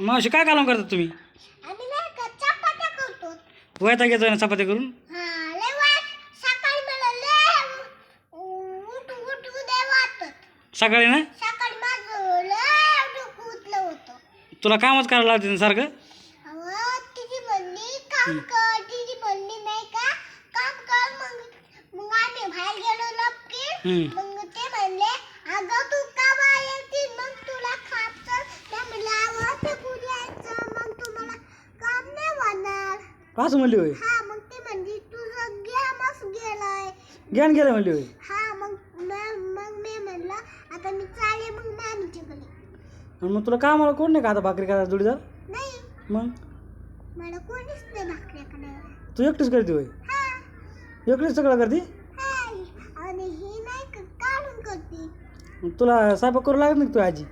मावशी काय कालम करतात तुम्ही? आम्ही नाही का चपात्या करतो. वयता घेतो ना चपाती करून? हा लय वाट सकाळी मला लय उठ उठ उद्या वाटत. सकाळी ना? सकाळी माझं लय डोकं उठलं होतं. तुला कामच करायला लावते ना सारखं? अहो तिची म्हणली काम कर. तिची म्हणली नाही का? काम कर. मग मग आम्ही बाहेर गेलो हम्म. मग ते म्हणले अगं तू का बाहेर येतील मग तुला खाप तर त्या म्हणले अहो ते कुठे यायचं मग तुम्हाला काम नाही होणार असं म्हणली होय? हा मग ते म्हणली तुझं गेमच गेलाय. ज्ञान गेलं म्हणली होय? हा मग म- मग मी म्हणलं आता मी चाले मग आणि मग तुला कामाला कोण नाही का आता भाकरी करायला जोडीदार? नाही. मग? मला कोणीच नाही भाकऱ्याकडे. तू एकटीच करते होय? हा. एकटीच सगळं करते? हाय. आणि ही नाही का काढून करते. मग तुला स्वयंपाक करू लागत नाही का तू आजी?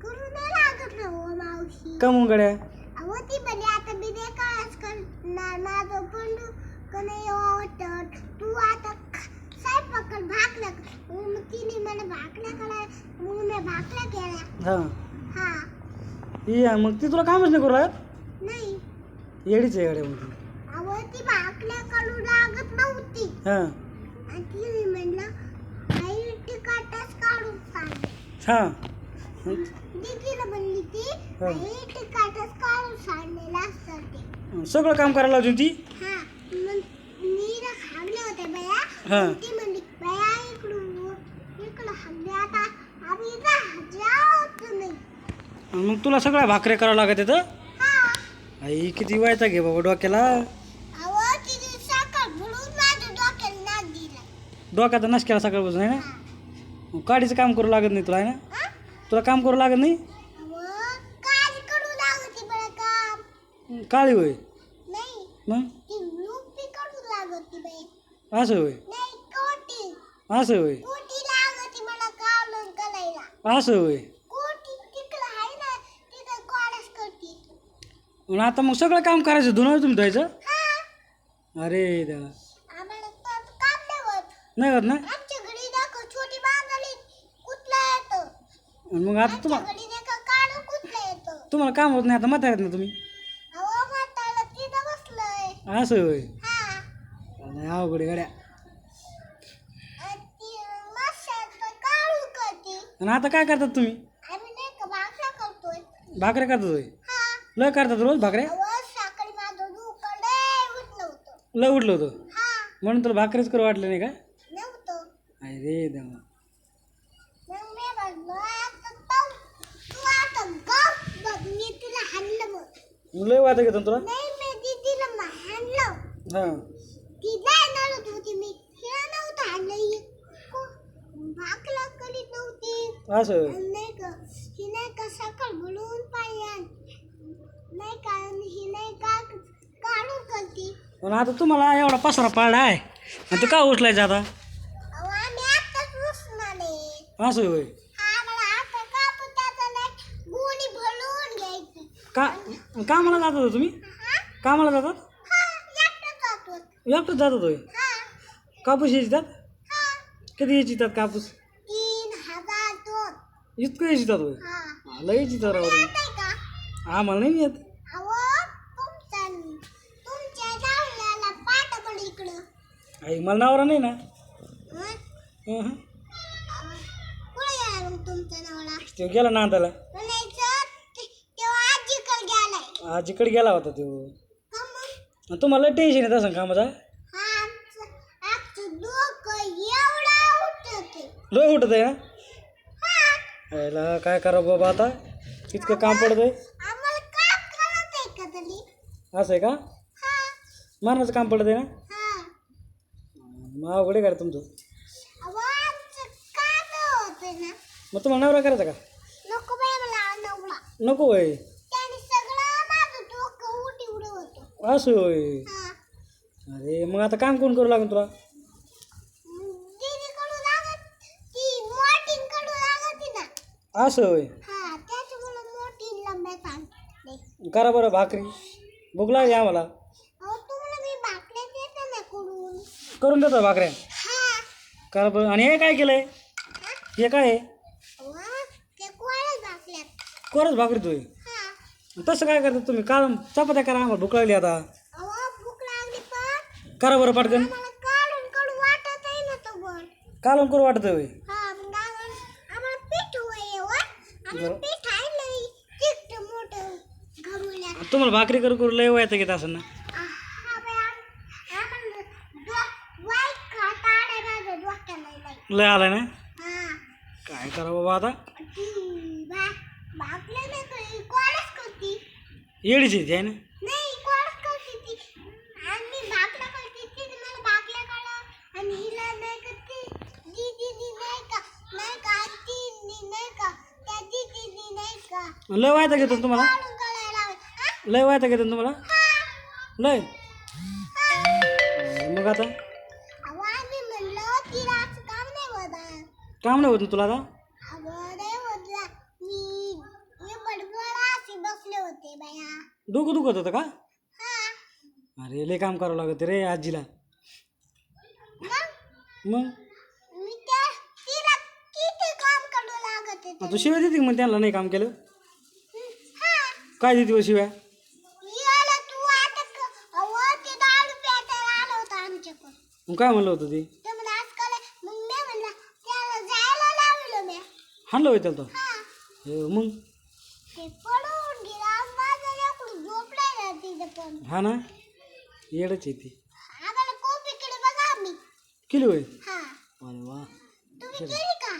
करू नाही लागत ना हो मावशी. का मग गड्या अहो ती म्हणे आता मी नाही काळच करणार माझं बंडू का नाही वाटत तू आता स्वयंपाक. मग तिने मला भाकऱ्या करा मग मी भाकऱ्या केल्या. हां. हा. ये मग ती तुला कामच नाही करू नाही. येडीच आहे मग. अहो ती करू लागत नव्हती. हां. आणि तिने म्हणलं आई तिकटच काढून सांग हां. दीदीला म्हणली ती. आई तिकटच काढून सांडलेलं असतं ते. सगळं काम करायला लावते ती हा. मग मी ना खाल्ले होते बया हा. मग ती म्हणली बया इकडून इकडं हल्ले आता आम्ही इथं जावत नाही आणि मग तुला सगळ्या भाकऱ्या करावं लागत येतं हा आई किती वायता घे बाबा डोक्याला अहो तिने सकाळ म्हणून माझ्या डोक्याला नाक दिला डोक्याचा नस केला सकाळपासून आहे ना. मग काडीचं काम करू लागत नाही तुला आहे ना हा? तुला काम करू लागत नाही अहो काय करू लागते बरं काम काळी होय नाही मग ती लुपी करू लागते बाई असं होय. नाही कोटी. असं होय. असं होय. मग आता मग सगळं काम करायचं धुणं तुम्ही धुवायचं हा. अरे देवा. नाही होत. नाही होत ना? मग आता तुम्हाला तुम्हाला काम होत नाही आता मत आहेत ना तुम्ही असं होय. हा अवघड गड्या. आणि आता काय करतात तुम्ही? भाकऱ्या करतात होय? हा. लय करतात रोज भाकऱ्या? लय उठलं होतं. लय हा. म्हणून तुला भाकरीच करू वाटलं नाही का? अरे देवा. मग मी म्हणलं आता पाहू. तू आता गप बघ मी तिला हाणलं मग मग लय वाटत घेतो तुला नाही मी दीदीला मग हाणलं हां ती जाणार होती होती मी हिला नव्हतं हाणलं ही को- भाकला करीत नव्हती असं. नाही का ही नाही का सकाळ बोलून पाहिजे नाही का ही नाही का काढून करती पण आता तुम्हाला एवढा पसरा पाडला आहे. आणि तू का उचलायचं आता अहो आम्ही आताच असं होय. मला आता कापून त्याचा नाही गोणी भरून घ्यायची. का कामाला जातात हो तुम्ही? हा? कामाला जातात? हा एकटं जातो एकटंच जातात होय? हा. कापूस येतात? हा. किती कापूस? तीन हजार दोन इतकं येतात होय हा. हा, लय राव आहे का? आम्हाला नाही येत. आई मला नवरा नाही ना? हं? हं, हं. गेला नवरा? तो गेला नांदाला. आजीकडे गेला होता तो. आणि तुम्हाला टेन्शन येत असं कामाचा? हा लय उठत आहे ना? यायला काय करा बाबा आता? इतकं काम पडत आहे आम्हाला काम करत आहे का तरी? असं आहे का? मारण्याचं काम पडत आहे ना? हा. मग अवघड आहे का तुमचं? मग तुम्हाला नवरा करायचा का? नको होय. असं होय. अरे मग आता काम कोण करू लागेल तुला दीदी कडू लागत ती मोठी कडू लागत ना असं होय. हा त्याच्यामुळे मोठी लंब्या सांगते करा बरं भाकरी. भूक लागली आम्हाला. अहो तुम्हाला मी भाकऱ्या देते ना कडून करून देतो भाकऱ्या. हा. करा बरं. आणि हे काय केलंय? हे? काय आहे? ते भाकल्यात कोरच भाकरी तू हा. तसं काय करता तुम्ही? काढून चपात्या करा आम्हाला. भूक लागली आता. अहो भूक लागली पण करा बरं पटकन. काढून काढून बर. कालून करू वाटतं होय हा मग आम्हाला आम्हाला पीठ होय वर आम्हाला बरं. पीठ आहे लई चिकट मोठं घमुल्या तुम्हाला भाकरी करू करू लय वयाचं घेत असं ना? हा बाई आम- आम्हाला डो- वाईट खाता आलाय माझं डोक्याला लई. लय आलाय ना? हा. काय करा बाबा आता? ती बा बापले नाही कळी कोणच करती. येडीची आहे ना नाही कोणच करती ती आणि बापला करती ती मला बापला कळलं आणि हिला नाही करती दीदी दी नाही का नाही का ती दी नाही का त्या दीदी दी नाही का लय वयाचं घेतो तुम्हाला? लय वयाचं घेतो तुम्हाला. लय. मग आता? काम नाही होत काम नाही होत ना तुला आता? डोकं दुखत होतं का? हा. अरे लय काम करावं लागत रे आजीला. मग? तू शिव्या देते मग त्यांना नाही काम केलं? काय देते बा शिव्या? याला तू आता क- अहो ते दारू प्यायला आलं होतं आमच्याकडं. मग काय म्हणलं होतं ते? ते मला आज मग मी म्हणलं त्याला जायला लावलं मी. हाणलं होतं त्याला तो? हा. हो, मग? ते पडून गेला माझं लेकरू झोपलाय ना तिथं पण. हा ना? येडच आहे ती. आम्हाला कोपीकडे बघा आम्ही. केली होय? हा. अरे वा. तुम्ही केली का?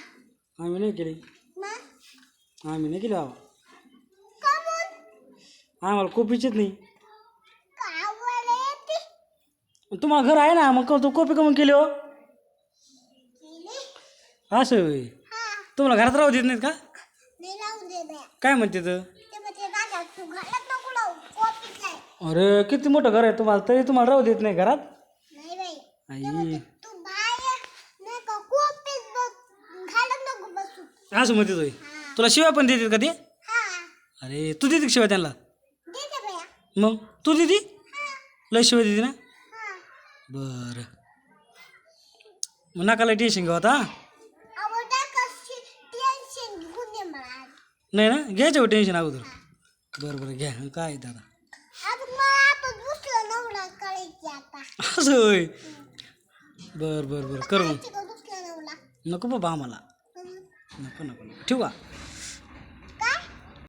आम्ही नाही केली. मग? आम्ही नाही केली कमून आम्हाला कोपीचीच नाही. तुम्हाला घर आहे ना मग तो कोपी कमून केली हो. असं होय. हा. तुम्हाला घरात राहू देत नाहीत का? काय म्हणते तर अरे किती मोठं घर आहे तुम्हाला तरी तुम्हाला राहू देत नाही घरात? आई. असं म्हणते तुला शिवाय पण देतात का ते? अरे तू देते शिवाय त्यांना? मग? तू हा लय शिवाय देते ना? बरं. मग नका लय टेन्शन घेऊ आता. नाही ना? घ्यायचं हो टेन्शन अगोदर. बरं बरं घ्या. काय दादा? असं होय? बरं बरं बरं. करू मग. नको बाबा आम्हाला. नको नको नको. ठेवू का?